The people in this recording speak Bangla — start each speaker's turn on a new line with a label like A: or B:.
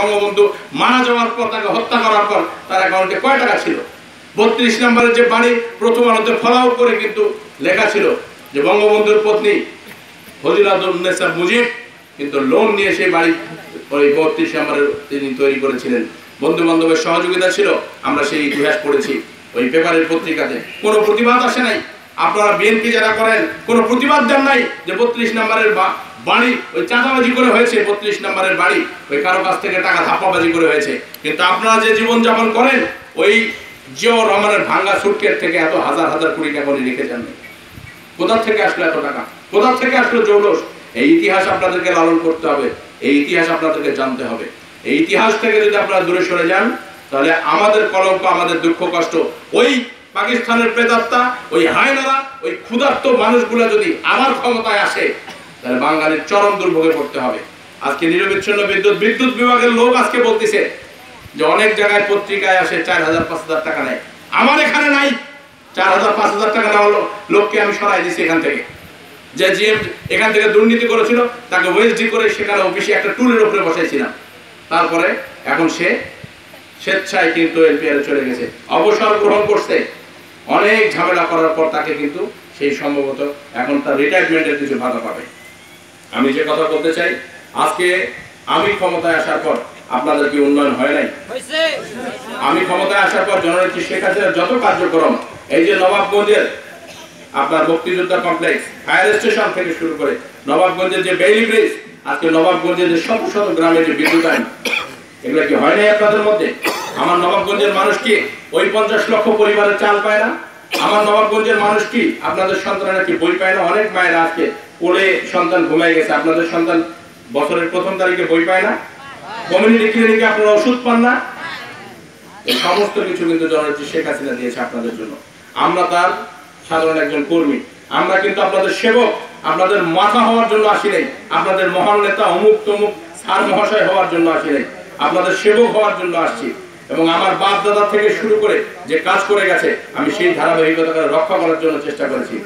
A: বঙ্গবন্ধু মারা যাওয়ার পর, তাকে হত্যা করার পর তার অ্যাকাউন্টে কয় টাকা ছিল? বত্রিশ নম্বরের যে বাড়ি, প্রথম আলোতে ফলাও করে কিন্তু লেখা ছিল যে বঙ্গবন্ধুর পত্নী ফজিলাতুন্নেসা মুজিব কিন্তু লোন নিয়ে সেই বাড়ি ওই বত্রিশ নম্বরের তিনি তৈরি করেছিলেন। বন্ধু বান্ধবের সহযোগিতা ছিল, আমরা সেই ইতিহাস পড়েছি ওই পেপারের পত্রিকাতে। কোনো প্রতিবাদ আসে নাই। আপনারা বিএনপি যারা করেন, কোনো প্রতিবাদ দেন নাই যে বত্রিশ নম্বরের বাড়ি, ওই চাঁদাবাজি করে হয়েছে, বত্রিশ নম্বরের বাড়ি। ওই কারও কাছ থেকে টাকা ধাপ্পাবাজি করে হয়েছে। কিন্তু আপনারা যে জীবন যাপন করেন, ওই জিয়াউর রহমানের ভাঙ্গা সুটকেট থেকে এত হাজার হাজার কোটি টাকা উনি রেখে যান কোথা থেকে আসলো এত টাকা? কোথা থেকে আসলো জৌলস? এই ইতিহাস আপনাদেরকে লালন করতে হবে, এই ইতিহাস আপনাদেরকে জানতে হবে। এই ইতিহাস থেকে যদি আপনারা দূরে সরে যান, তাহলে আমাদের কলঙ্ক, আমাদের দুঃখ, কষ্ট, ওই পাকিস্তানের প্রেতাত্মা ওই হায়নারা, ওই ক্ষুধার্ত মানুষগুলো যদি আবার ক্ষমতায় আসে তাহলে বাঙালির চরম দুর্ভোগে পড়তে হবে। আজকে নিরবিচ্ছিন্ন বিদ্যুৎ বিদ্যুৎ বিভাগের লোক আজকে বলতেছে যে অনেক জায়গায় পত্রিকায় আসে চার হাজার পাঁচ হাজার টাকা নেয়। আমার এখানে নাই। চার হাজার পাঁচ হাজার টাকা নেওয়া লোককে আমি সরাই দিছি এখান থেকে। যে জিএম এখান থেকে দুর্নীতি করেছিল, তাকে ওয়েসডি করে সেখানে অফিসে একটা টুলের উপরে বসাইছিলাম। তারপরে এখন সে স্বেচ্ছায় কিন্তু এলপিআর চলে গেছে। অবসর গ্রহণ করছে। অনেক ঝামেলা করার পর তাকে কিন্তু সেই সম্ভবত এখন তার রিটায়ারমেন্টের কিছু ভাতা পাবে। আমি যে কথা বলতে চাই আজকে আমি ক্ষমতায় আসার পর আপনাদের কি উন্নয়ন হয় নাই? আমি ক্ষমতায় আসার পর জননেত্রী শেখ হাসিনার যত কার্যক্রম এই যে নবাবগঞ্জের আপনার মুক্তিযোদ্ধা কমপ্লেক্স ফায়ার স্টেশন থেকে শুরু করে নবাবগঞ্জের যে বেইলি ব্রিজ আজকে নবাবগঞ্জের যে শত শত গ্রামে যে বিদ্যুৎ আইন এগুলো কি হয় নাই আপনাদের মধ্যে? আমার নবাবগঞ্জের মানুষ কি ওই পঞ্চাশ লক্ষ পরিবারের চাল পায় না? আমার নবাবগঞ্জের মানুষ কি আপনাদের সন্তানেরা কি বই পায় না? অনেক মায়েরা আজকে কোলে সন্তান ঘুমাই গেছে, আপনাদের সন্তান বছরের প্রথম তারিখে বই পায় না? কমিউনিটি ক্লিনিকে আপনারা ওষুধ পান না? সমস্ত কিছু কিন্তু জননেত্রী শেখ হাসিনা দিয়েছে আপনাদের জন্য। আমরা তার সাধারণ একজন কর্মী। আমরা কিন্তু আপনাদের সেবক, আপনাদের মাথা হওয়ার জন্য আসি নাই। আপনাদের মহান নেতা অমুক তমুক স্যার মহাশয় হওয়ার জন্য আসি নাই। আপনাদের সেবক হওয়ার জন্য আসছি। এবং আমার বাপ দাদা থেকে শুরু করে যে কাজ করে গেছে, আমি সেই ধারাবাহিকতা রক্ষা করার জন্য চেষ্টা করেছি।